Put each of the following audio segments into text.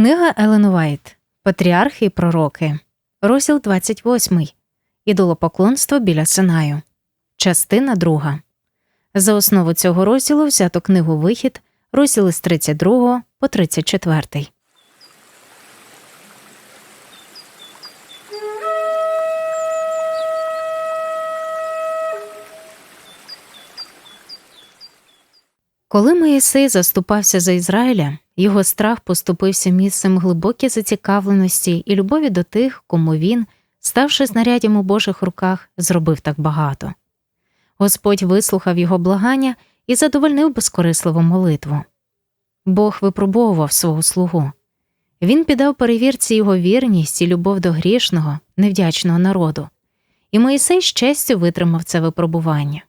Книга Елен Уайт Патріархи і пророки. Розділ 28. Ідолопоклонство біля Синаю. Частина 2. За основу цього розділу взято книгу Вихід, розділи з 32 по 34. Коли Моїсей заступався за Ізраїля, його страх поступився місцем глибокій зацікавленості і любові до тих, кому він, ставши знаряддям у Божих руках, зробив так багато. Господь вислухав його благання і задовольнив безкорисливу молитву. Бог випробовував свого слугу. Він піддав перевірці його вірність і любов до грішного, невдячного народу, і Моїсей з честю витримав це випробування.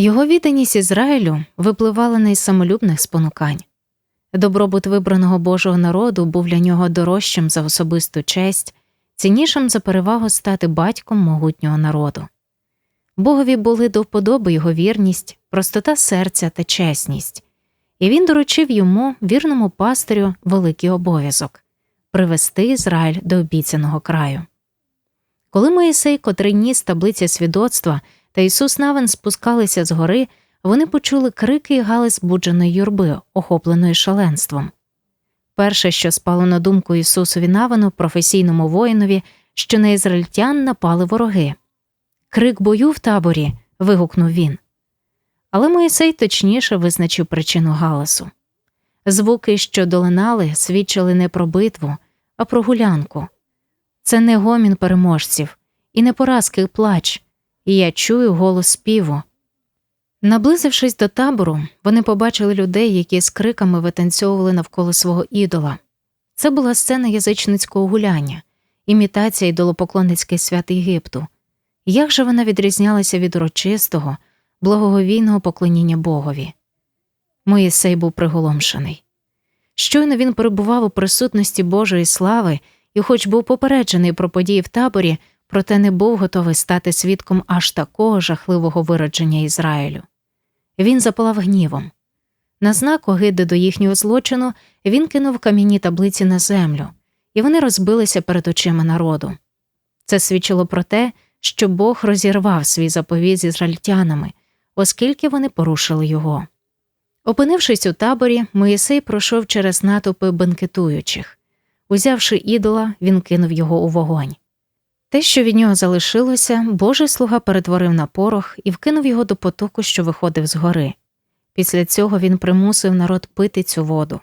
Його відданість Ізраїлю випливала не із самолюбних спонукань. Добробут вибраного Божого народу був для нього дорожчим за особисту честь, ціннішим за перевагу стати батьком могутнього народу. Богові були до вподоби його вірність, простота серця та чесність, і він доручив йому, вірному пастирю, великий обов'язок привести Ізраїль до обіцяного краю. Коли Моїсей, котрий ніс таблиці свідоцтва, та Ісус Навин спускалися з гори, вони почули крики і гали збудженої юрби, охопленої шаленством. Перше, що спало на думку Ісусові Навину, професійному воїнові, що на ізраїльтян напали вороги. Крик бою в таборі. вигукнув він. Але Моїсей точніше визначив причину галасу. Звуки, що долинали, свідчили не про битву, а про гулянку. Це не гомін переможців і не поразки плач, і я чую голос співу. Наблизившись до табору, вони побачили людей, які з криками витанцьовували навколо свого ідола. Це була сцена язичницького гуляння, імітація ідолопоклонницьких свят Єгипту. Як же вона відрізнялася від урочистого, благоговійного поклоніння Богові? Моїсей був приголомшений. Щойно він перебував у присутності Божої слави і, хоч був попереджений про події в таборі, проте не був готовий стати свідком аж такого жахливого виродження Ізраїлю. Він запалав гнівом. На знак огиди до їхнього злочину він кинув кам'яні таблиці на землю, і вони розбилися перед очима народу. Це свідчило про те, що Бог розірвав свій заповіт з ізраїльтянами, оскільки вони порушили його. Опинившись у таборі, Моїсей пройшов через натовпи бенкетуючих. Узявши ідола, він кинув його у вогонь. Те, що від нього залишилося, Божий слуга перетворив на порох і вкинув його до потоку, що виходив з гори. Після цього він примусив народ пити цю воду.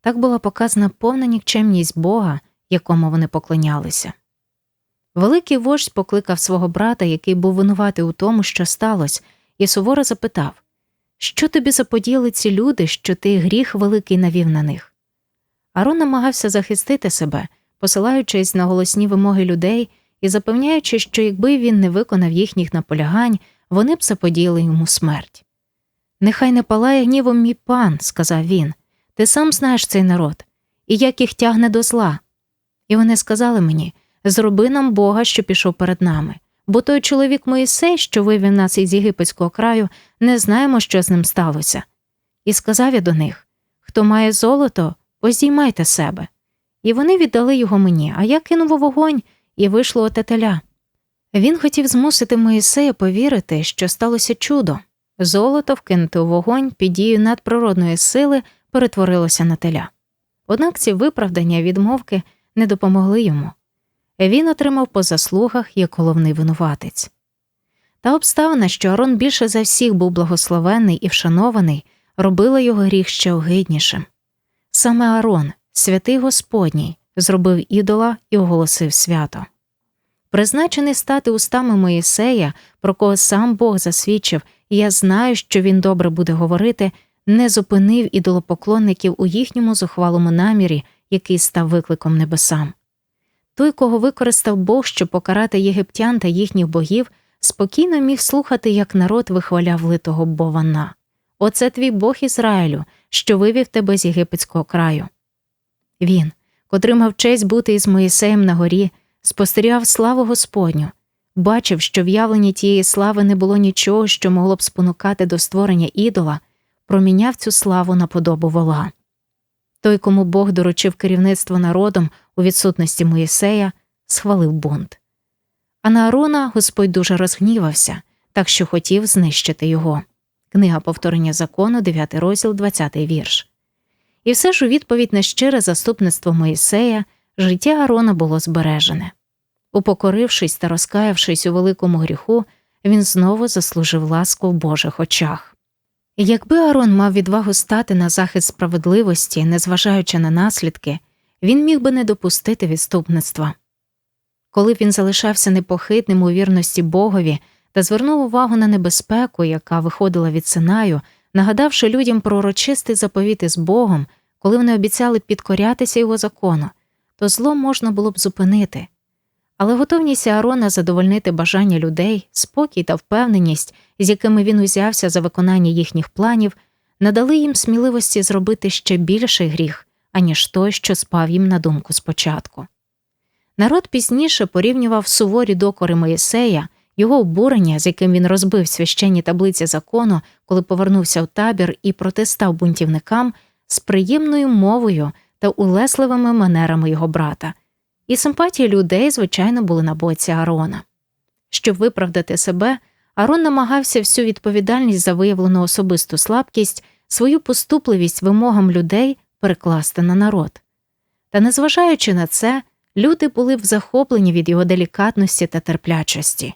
Так була показана повна нікчемність Бога, якому вони поклонялися. Великий вождь покликав свого брата, який був винуватий у тому, що сталося, і суворо запитав Що тобі заподіяли ці люди, що ти гріх великий навів на них? Арон намагався захистити себе, посилаючись на голосні вимоги людей і запевняючи, що якби він не виконав їхніх наполягань, вони б заподіяли йому смерть. Нехай не палає гнівом мій пан, сказав він, ти сам знаєш цей народ, і як їх тягне до зла. І вони сказали мені зроби нам Бога, що пішов перед нами, бо той чоловік Моїсей, що вивів нас із єгипетського краю, не знаємо, що з ним сталося. І сказав я до них хто має золото, поздіймайте себе. І вони віддали його мені, а я кинув у вогонь і вийшло отетеля. Він хотів змусити Моїсея повірити, що сталося чудо. Золото, вкинуте у вогонь під дією надприродної сили, перетворилося на теля. Однак ці виправдання відмовки не допомогли йому. Він отримав по заслугах як головний винуватець. Та обставина, що Арон більше за всіх був благословений і вшанований, робила його гріх ще огиднішим. Саме Арон, святий Господній, зробив ідола і оголосив свято. Призначений стати устами Моїсея, про кого сам Бог засвідчив, і я знаю, що він добре буде говорити, не зупинив ідолопоклонників у їхньому зухвалому намірі, який став викликом небесам. Той, кого використав Бог, щоб покарати єгиптян та їхніх богів, спокійно міг слухати, як народ вихваляв литого Бована. Оце твій Бог Ізраїлю, що вивів тебе з єгипетського краю. Він, котрий мав честь бути із Моїсеєм на горі, спостерігав славу Господню, бачив, що в явленні тієї слави не було нічого, що могло б спонукати до створення ідола, проміняв цю славу на подобу вола. Той, кому Бог доручив керівництво народом у відсутності Моїсея, схвалив бунт. А на Аарона Господь дуже розгнівався, так що хотів знищити його. Книга повторення закону, 9 розділ, 20 вірш. І все ж у відповідь на щире заступництво Моїсея життя Аарона було збережене. Упокорившись та розкаявшись у великому гріху, він знову заслужив ласку в Божих очах. Якби Аарон мав відвагу стати на захист справедливості, незважаючи на наслідки, він міг би не допустити відступництва. Коли він залишався непохитним у вірності Богові та звернув увагу на небезпеку, яка виходила від Синаю, нагадавши людям про урочистий заповіт із Богом, коли вони обіцяли підкорятися його закону, то зло можна було б зупинити. Але готовність Аарона задовольнити бажання людей, спокій та впевненість, з якими він узявся за виконання їхніх планів, надали їм сміливості зробити ще більший гріх, аніж той, що спав їм на думку спочатку. Народ пізніше порівнював суворі докори Моїсея, його обурення, з яким він розбив священні таблиці закону, коли повернувся в табір і протистав бунтівникам, з приємною мовою та улесливими манерами його брата і симпатії людей, звичайно, були на боці Арона. Щоб виправдати себе, Арон намагався всю відповідальність за виявлену особисту слабкість, свою поступливість вимогам людей перекласти на народ. Та, незважаючи на це, люди були б захоплені від його делікатності та терплячості.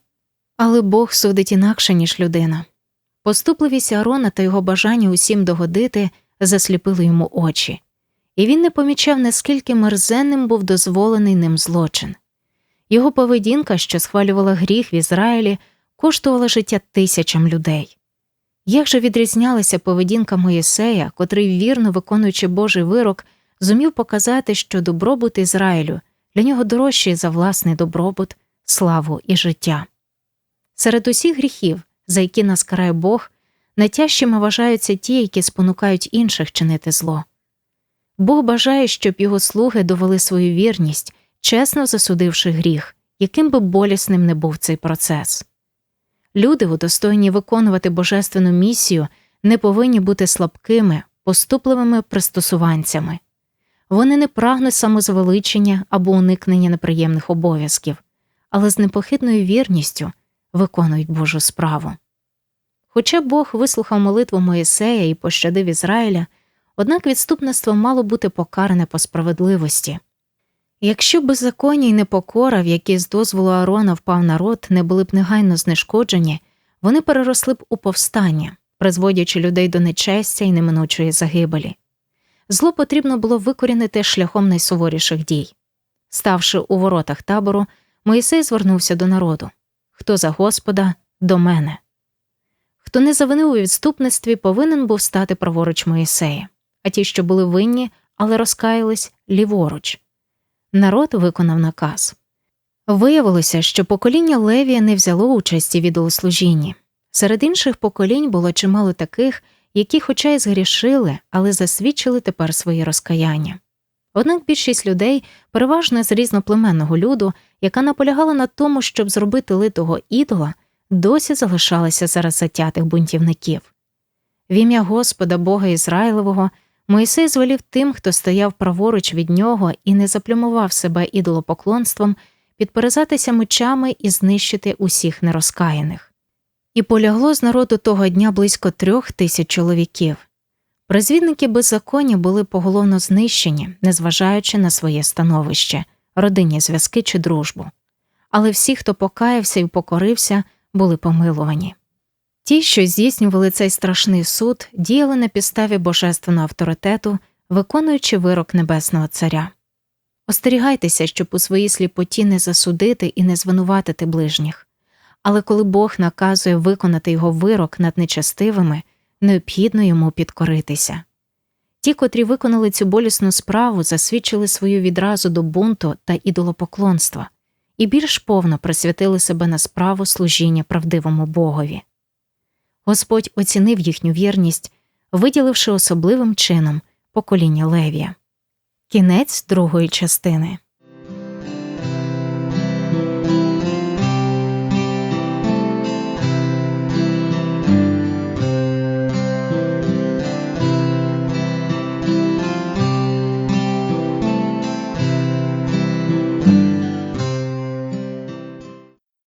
Але Бог судить інакше, ніж людина. Поступливість Арона та його бажання усім догодити засліпили йому очі і він не помічав, наскільки мерзенним був дозволений ним злочин. Його поведінка, що схвалювала гріх в Ізраїлі, коштувала життя тисячам людей. Як же відрізнялася поведінка Моїсея, котрий, вірно виконуючи Божий вирок, зумів показати, що добробут Ізраїлю для нього дорожчий за власний добробут, славу і життя. Серед усіх гріхів, за які нас карає Бог, найтяжчими вважаються ті, які спонукають інших чинити зло. Бог бажає, щоб його слуги довели свою вірність, чесно засудивши гріх, яким би болісним не був цей процес. Люди, удостоєні виконувати божественну місію, не повинні бути слабкими, поступливими пристосуванцями. Вони не прагнуть самозвеличення або уникнення неприємних обов'язків, але з непохитною вірністю виконують Божу справу. Хоча Бог вислухав молитву Моїсея і пощадив Ізраїля. Однак відступництво мало бути покаране по справедливості. Якщо беззаконня й непокора, в які з дозволу Арона впав народ, не були б негайно знешкоджені, вони переросли б у повстання, призводячи людей до нечестя і неминучої загибелі. Зло потрібно було викорінити шляхом найсуворіших дій. Ставши у воротах табору, Моїсей звернувся до народу Хто за Господа до мене. Хто не завинив у відступництві, повинен був стати праворуч Моїсея а ті, що були винні, але розкаялись ліворуч. Народ виконав наказ. Виявилося, що покоління Левія не взяло участі в ідолослужінні. Серед інших поколінь було чимало таких, які, хоча й згрішили, але засвідчили тепер свої розкаяння. Однак більшість людей, переважно з різноплеменного люду, яка наполягала на тому, щоб зробити литого ідола, досі залишалася зараз затятих бунтівників. В ім'я Господа Бога Ізраїлевого Мойсей звелів тим, хто стояв праворуч від нього і не заплюмував себе ідолопоклонством, підперезатися мечами і знищити усіх нерозкаяних. І полягло з народу того дня близько трьох тисяч чоловіків. Призвідники беззаконня були поголовно знищені, незважаючи на своє становище, родинні зв'язки чи дружбу. Але всі, хто покаявся і покорився, були помилувані. Ті, що здійснювали цей страшний суд, діяли на підставі божественного авторитету, виконуючи вирок Небесного Царя. Остерігайтеся, щоб у своїй сліпоті не засудити і не звинуватити ближніх, але коли Бог наказує виконати його вирок над нечастивими, необхідно йому підкоритися. Ті, котрі виконали цю болісну справу, засвідчили свою відразу до бунту та ідолопоклонства і більш повно присвятили себе на справу служіння правдивому Богові. Господь оцінив їхню вірність, виділивши особливим чином покоління Левія. Кінець другої частини.